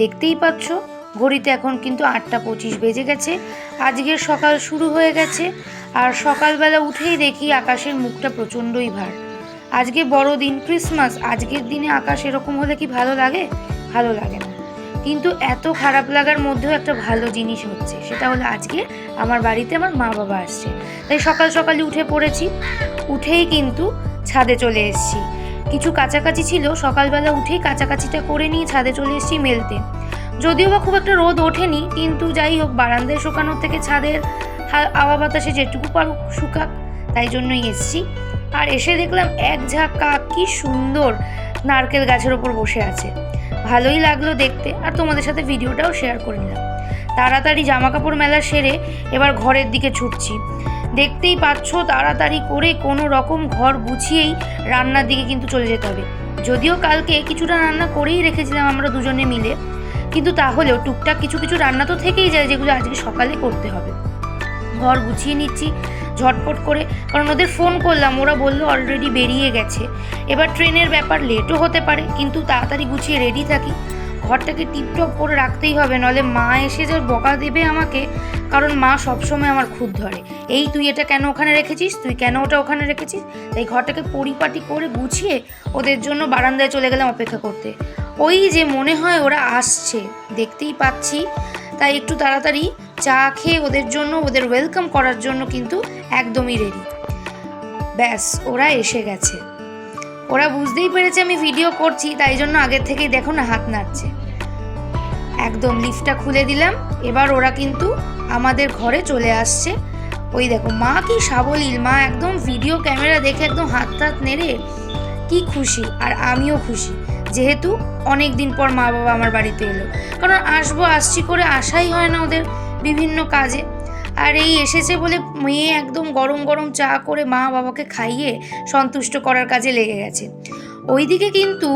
দেখতেই পাচ্ছ, ঘড়িতে এখন কিন্তু আটটা পঁচিশ বেজে গেছে। আজকের সকাল শুরু হয়ে গেছে আর সকালবেলা উঠেই দেখি আকাশের মুখটা প্রচণ্ডই ভার। আজকে বড় দিন ক্রিসমাস, আজকের দিনে আকাশ এরকম হলে কি ভালো লাগে? ভালো লাগে না। কিন্তু এত খারাপ লাগার মধ্যেও একটা ভালো জিনিস হচ্ছে, সেটা হলো আজকে আমার বাড়িতে আমার মা বাবা আসছে। তাই সকাল সকালে উঠে পড়েছি, উঠেই কিন্তু ছাদে চলে এসেছি। কিছু কাছাকাছি ছিল, সকালবেলা উঠেই কাছাকাছিটা করে নিয়ে ছাদে চলে এসেছি মেলতে। যদিও বা খুব একটা রোদ ওঠেনি, কিন্তু যাই হোক, বারান্দায় শুকানোর থেকে ছাদের হাওয়া বাতাসে যেটুকু পারুক শুকাক, তাই জন্যই এসেছি। আর এসে দেখলাম এক ঝাঁক কাক কি সুন্দর নারকেল গাছের ওপর বসে আছে। ভালোই লাগল দেখতে, আর তোমাদের সাথে ভিডিওটাও শেয়ার করে নিলাম। তাড়াতাড়ি জামা কাপড় মেলা সেরে এবার ঘরের দিকে ছুটছি। দেখতেই পাচ্ছ, তাড়াতাড়ি করে কোনো রকম ঘর গুছিয়েই রান্নার দিকে কিন্তু চলে যেতে হবে। যদিও কালকে কিছুটা রান্না করেই রেখেছিলাম আমরা দুজনে মিলে, কিন্তু তাহলেও টুকটাক কিছু কিছু রান্না তো থেকেই যায় যেগুলো আজকে সকালে করতে হবে। ঘর গুছিয়ে নিচ্ছি ঝটপট করে, কারণ ওদের ফোন করলাম, ওরা বলল অলরেডি বেরিয়ে গেছে। এবার ট্রেনের ব্যাপার লেটও হতে পারে, কিন্তু তাড়াতাড়ি গুছিয়ে রেডি থাকি। ঘরটাকে টিপটপ করে রাখতেই হবে নলে মা এসে যে বকা দেবে আমাকে, কারণ মা সবসময় আমার খুদ ধরে। এই তুই এটা কেন ওখানে রেখেছিস? তুই কেন ওটা ওখানে রেখেছিস? তাই ঘরটাকে পরিপাটি করে গুছিয়ে ওদের জন্য বারান্দায় চলে গেলাম অপেক্ষা করতে। ওই যে মনে হয় ওরা আসছে, দেখতেই পাচ্ছি। তাই একটু তাড়াতাড়ি চা খেয়ে ওদের জন্য, ওদের ওয়েলকাম করার জন্য কিন্তু একদমই রেডি ব্যাস, ওরা এসে গেছে। ওরা বুঝতেই পেরেছে আমি ভিডিও করছি, তাই জন্য আগের থেকেই দেখো না হাত নাড়ছে। একদম লিফটটা খুলে দিলাম, এবার ওরা কিন্তু আমাদের ঘরে চলে আসছে। ওই দেখো, মা কি সাবলীল, মা একদম ভিডিও ক্যামেরা দেখে একদম হাত হাত নেড়ে কি খুশি, আর আমিও খুশি, যেহেতু অনেক দিন পর মা বাবা আমার বাড়িতে এলো। কারণ আসব, আসছি করে আসাই হয় না ওদের বিভিন্ন কাজে। আর এই এসেছে বলে মেয়ে একদম গরম গরম চা করে মা বাবাকে খাইয়ে সন্তুষ্ট করার কাজে লেগে গেছে। ওইদিকে কিন্তু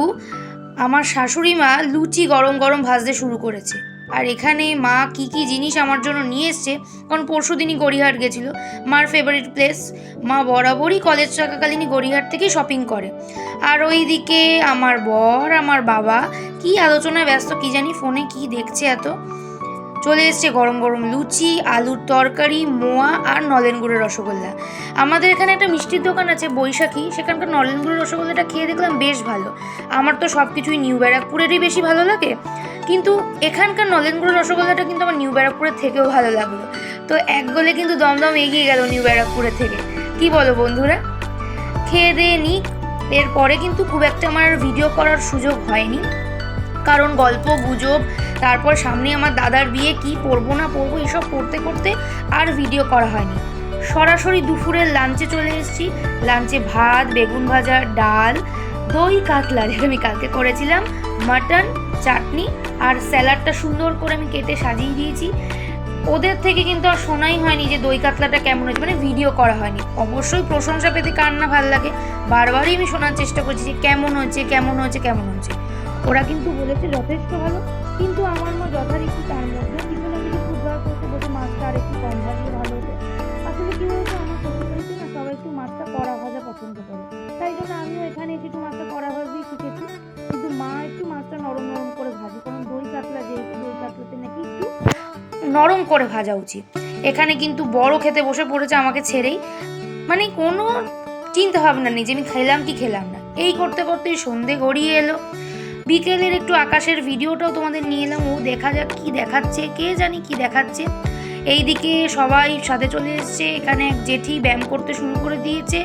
আমার শাশুড়ি মা লুচি গরম গরম ভাজতে শুরু করেছে। আর এখানে মা কি কি জিনিস আমার জন্য নিয়ে এসছে, কারণ পরশু দিনই গড়িয়াহাট গেছিল। মার ফেভারিট প্লেস মা বরাবরই কলেজ চলাকালীনই গড়িহাট থেকে শপিং করে। আর ওইদিকে আমার বর, আমার বাবা, কি আলোচনায় ব্যস্ত, কি জানি ফোনে কি দেখছে এত। চলে এসছে গরম গরম লুচি, আলুর তরকারি, মোয়া আর নলেন গুড়ের রসগোল্লা। আমাদের এখানে একটা মিষ্টির দোকান আছে বৈশাখী, সেখানকার নলেন গুড়ের রসগোল্লাটা খেয়ে দেখলাম বেশ ভালো। আমার তো সব কিছুই নিউ ব্যারাকপুরেরই বেশি ভালো লাগে। কিন্তু এখানকার নলেন গুড়ের রসগোল্লাটা কিন্তু আমার নিউ ব্যারাকপুরের থেকেও ভালো লাগল। তো এক গোলে কিন্তু দমদম এগিয়ে গেল নিউ ব্যারাকপুরের থেকে। কি বলো বন্ধুরা? খেয়ে দিয়ে নিই এরপরে কিন্তু খুব একটা আমার ভিডিও করার সুযোগ হয়নি। কারণ গল্প, গুজব তারপর সামনে আমার দাদার বিয়ে, কি পড়ব না পরবো, এসব করতে করতে আর ভিডিও করা হয়নি। সরাসরি দুপুরের লাঞ্চে চলে এসেছি। লাঞ্চে ভাত, বেগুন ভাজা, ডাল, দই, কাতলা, যেটা আমি কালকে করেছিলাম মাটন চাটনি আর স্যালাডটা সুন্দর করে আমি কেটে সাজিয়ে দিয়েছি। ওদের থেকে কিন্তু আর শোনাই হয়নি যে দই কাতলাটা কেমন হয়েছে মানে ভিডিও করা হয়নি। অবশ্যই প্রশংসা পেতে কার না ভালো লাগে, বারবারই আমি শোনার চেষ্টা করছি যে কেমন হয়েছে কেমন হয়েছে কেমন হয়েছে। ওরা কিন্তু বলেছে যথেষ্ট ভালো। কিন্তু আমার মা যথারীতি তার মধ্যে কিছু না কিছু ফুটবল করতে বসে মাছটা আর একটু কম ভাজলে ভালো হতো। আসলে কি বলতো আমার শ্বশুরবাড়িতে না সবাই একটু মাছটা কড়া ভাজা পছন্দ করে। তাই জন্য আমিও এখানে এসে একটু মাছটা কড়া ভাজেই শিখেছি। কিন্তু মা একটু মাছটা নরম নরম করে ভাজে। কারণ দই কাতলা যেহেতু, দই কাতলাতে নাকি একটু নরম করে ভাজা উচিত। এখানে কিন্তু বড় খেতে বসে পড়েছে আমাকে ছেড়েই। মানে কোনো চিন্তা ভাবনা নেই যে আমি খেলাম কি খেলাম না। এই করতে করতেই সন্ধে গড়িয়ে এলো। বিকেলের একটু আকাশের ভিডিওটাও তোমাদের নিয়ে এলাম। ও দেখা যাক কি দেখাচ্ছে, কে জানি কি দেখাচ্ছে। এইদিকে সবাই সাথে চলে এসছে। এখানে এক জেঠি ব্যায়াম করতে শুরু করে দিয়েছে।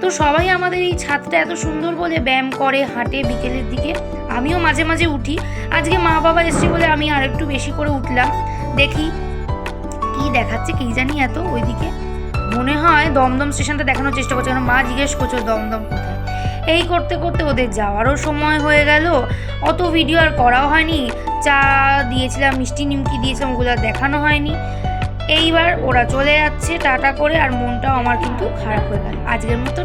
তো সবাই আমাদের এই ছাদটা এত সুন্দর বলে ব্যায়াম করে, হাঁটে বিকেলের দিকে। আমিও মাঝে মাঝে উঠি। আজকে মা বাবা এসছে বলে আমি আর একটু বেশি করে উঠলাম। দেখি কি দেখাচ্ছে, কি জানি এত। ওইদিকে মনে হয় দমদম স্টেশনটা দেখানোর চেষ্টা করছে। কারণ মা জিজ্ঞেস করছ, দমদম কোথায়? এই করতে করতে ওদের যাওয়ারও সময় হয়ে গেল। অত ভিডিও আর করাও হয়নি। চা দিয়েছিলাম, মিষ্টি নিমকি দিয়েছিলাম, ওগুলো দেখানো হয়নি। এইবার ওরা চলে যাচ্ছে টাটা করে, আর মনটাও আমার কিন্তু খারাপ হয়ে গেল। আজকের মতো